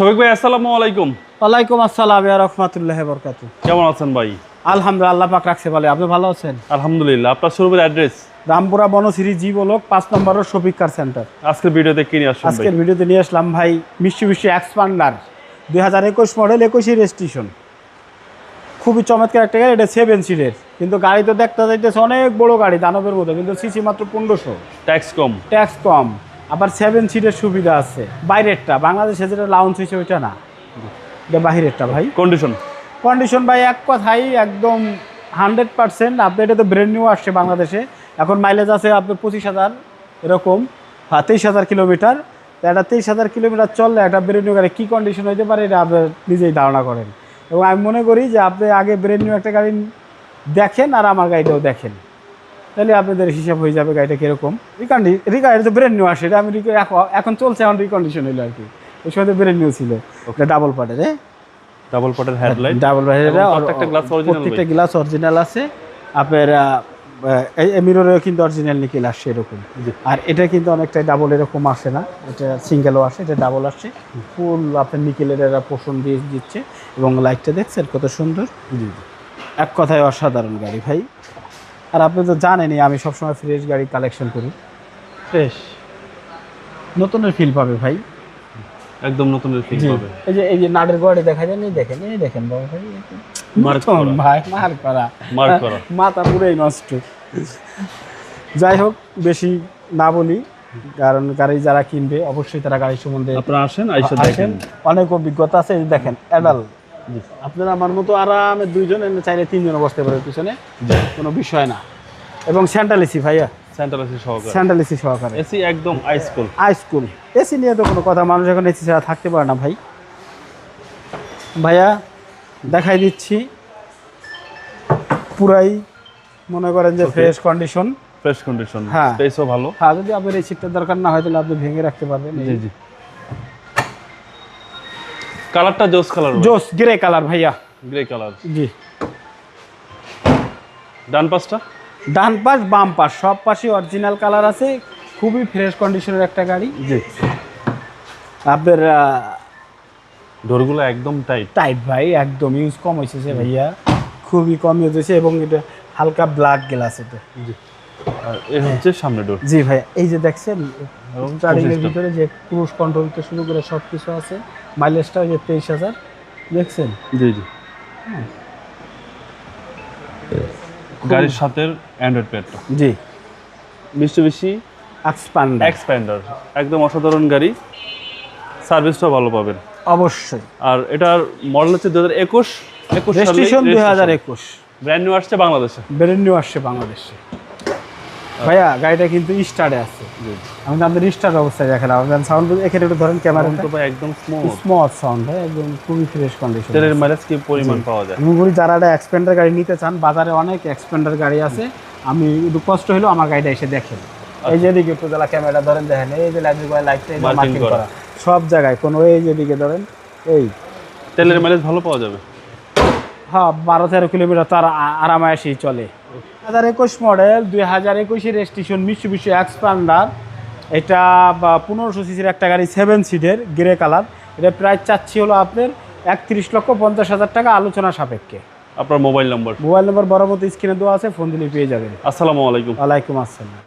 শফিক ভাই আসসালামু আলাইকুম। ওয়ালাইকুম আসসালাম ইয়া রহমাতুল্লাহ বরকাতু কেমন আছেন ভাই? আলহামদুলিল্লাহ আল্লাহ পাক রাখছে বলে আপনি ভালো আছেন? আলহামদুলিল্লাহ। আপনার শোরুমের address? Rampura Banasree G block পাঁচ নম্বরের শফিক কার সেন্টার। আজকের ভিডিওতে কি নিয়ে ভাই? আজকের ভিডিওতে নিয়ে আসলাম ভাই মিষ্টি মিষ্টি এক্সপান্ডার দুই হাজার একুশ মডেল একুশই রেজিস্ট্রেশন খুবই চমৎকার একটা গাড়ি এটা সেভেন সিটের কিন্তু গাড়ি তো দেখতে যাইতেছে অনেক বড় গাড়ি দানবের মতো কিন্তু সিসি মাত্র পনেরোশো। ট্যাক্স কম। ট্যাক্স কম। আবার সেভেন সিটের সুবিধা আছে। বাইরেরটা বাংলাদেশে যেটা লাউন্স হয়েছে ওইটা না। এটা বাহিরেরটা ভাই। কন্ডিশন কন্ডিশন ভাই এক কথাই একদম হান্ড্রেড পার্সেন্ট আপনি এটা তো ব্র্যান্ড নিউ আসছে বাংলাদেশে। এখন মাইলেজ আছে আপনার পঁচিশ হাজার এরকম। হ্যাঁ তেইশ হাজার কিলোমিটার একটা তেইশ হাজার কিলোমিটার চললে একটা ব্র্যান্ড নিউ গাড়ি কী কন্ডিশন হইতে পারে এটা আপনি নিজেই ধারণা করেন। এবং আমি মনে করি যে আপনি আগে ব্র্যান্ড নিউ একটা গাড়ি দেখেন আর আমার গাড়িটাও দেখেন। তাহলে আপনাদের হিসাব হয়ে যাবে গাড়িটা কীরকম। রিকন্ডি রিকন্ডি তো ব্র্যান্ড নিউ আসে এটা আমি এখন- চলছে এখন রিকন্ডিশন হইল আর কি। ওই সময় তো ব্র্যান্ড নিউ ছিল ওটা ডাবল পার্টের হ্যাঁ? ডাবল পটের হেডলাইট ডাবল এবং প্রত্যেকটা glass original প্রত্যেকটা গ্লাস অরিজিনাল আছে। আপনার মিররেও কিন্তু অরিজিনাল নিকেল আসছে এরকম। আর এটা কিন্তু অনেকটাই ডাবল এরকম আসে না এটা সিঙ্গেলও আসে এটা ডাবল আসছে। ফুল আপনার নিকেলের এরা পোষণ দিয়ে দিচ্ছে এবং লাইটটা দেখছেন কত সুন্দর? এক কথায় অসাধারণ গাড়ি ভাই। আর আপনি তো জানেনই আমি সবসময় ফ্রেশ গাড়ি কালেকশন করি। ফ্রেশ নতুনের ফিল পাবে ভাই। একদম নতুন ফিল পাবে। এই যে এই যে নাটের গোয়াড়ি দেখা যায় এই দেখেন এই দেখেন বাবা ভাই। ভাই মার করা। মার্ক করা। মাথা পুরোই নষ্ট। যাই হোক বেশি না বলি কারণ গাড়ি যারা কিনবে অবশ্যই তারা গাড়ি সম্বন্ধে আপনারা আসেন দেখেন। অনেক অভিজ্ঞতা আছে দেখেন অ্যাডাল আপনারা আমার মতো আরামে দুইজন এনে চাইলে তিনজন বসতে পারে পিছনে কোনো বিষয় না। এবং সেন্ট্রাল এসি ভাইয়া। সেন্টার আছে সহকারে। সেন্ট্রাল এসি সহকারে। এসি একদম ice cool high school AC নিয়ে তো কোনো কথা মানুষ এখন এসি ছাড়া থাকতে পারে না ভাই। ভাইয়া দেখাই দিচ্ছি। পুরাই মনে করেন যে ফ্রেশ কন্ডিশন ফ্রেশ কন্ডিশন হ্যাঁ। স্পেসও ভালো। হ্যাঁ যদি আপনার এই সিটটার দরকার না হয় তাহলে আপনি ভেঙে রাখতে পারবেন। জি জি। কালারটা জোস কালার জোস গ্রে কালার ভাইয়া। গ্রে কালার জি। ডান পাশটা? ডান পাশ বাম পাশ সব পাশে অরিজিনাল কালার আছে খুবই ফ্রেশ কন্ডিশনের একটা গাড়ি। জি। আপনার ডোরগুলো একদম টাইট টাইট ভাই একদম ইউজ কম হয়েছে ভাইয়া। খুবই কম ইউজ হয়েছে এবং এটা হালকা ব্ল্যাক গ্লাস এটা জি। আর এ হচ্ছে সামনে ডোর জি ভাই এই যে দেখছেন ভিতরে যে ক্রুজ কন্ট্রোল থেকে শুরু করে সব কিছু আছে মাইলেজটা ওই যে তেইশ হাজার দেখছেন? জি জি। গাড়ির সাথে অ্যান্ড্রয়েড প্যাডটা জি। মিষ্টি বেশি এক্সপান্ড এক্সপ্যান্ডার একদম অসাধারণ গাড়ি। সার্ভিসটাও ভালো পাবেন। অবশ্যই। আর এটার মডেল হচ্ছে দু হাজার একুশ একুশ রেজিস্ট্রেশন দুই হাজার একুশ। ব্র্যান্ড নিউ আসছে বাংলাদেশে। ব্রেন নিউ আসছে বাংলাদেশে। ভাইয়া গাড়িটা কিন্তু স্টার্টে আছে। আমি তো আপনাদের স্টার্ট অবস্থায় দেখালাম। আপনার সাউন্ড এখানে একটু ধরেন ক্যামেরা তো ভাই একদম স্মুথ স্মথ সাউন্ড ভাই একদম খুবই ফ্রেশ কন্ডিশন তেলের মাইলেজ কি পরিমাণ পাওয়া যায়? আমি বলি যারা একটা এক্সপেন্ডার গাড়ি নিতে চান বাজারে অনেক এক্সপেন্ডার গাড়ি আছে। আমি একটু কষ্ট হলেও আমার গাড়িটা এসে দেখেন। এই যে দিকে একটু যারা ক্যামেরা ধরেন দেখেন এই যে গোড়ায় লাইটটা মার্কিং। করা। সব জায়গায় কোনো এই যে দিকে ধরেন এই। তেলের মাইলেজ ভালো পাওয়া যাবে? হ্যাঁ বারো তেরো কিলোমিটার তার আরামায়াসেই চলে। হাজার একুশ মডেল দুই হাজার একুশের স্টেশন মিশু বিশ্ব এক্সপান্ডার এটা পনেরোশো সিসির একটা গাড়ি সেভেন সিটের গ্রে কালার এটা প্রায় চাচ্ছি হলো আপনার একত্রিশ লক্ষ পঞ্চাশ হাজার টাকা আলোচনা সাপেক্ষে। আপনার মোবাইল নম্বর মোবাইল নম্বর বরাবর স্ক্রিনে দেওয়া আছে ফোন দিলে পেয়ে যাবেন। আসসালামু আলাইকুম। আলাইকুম আসসালাম।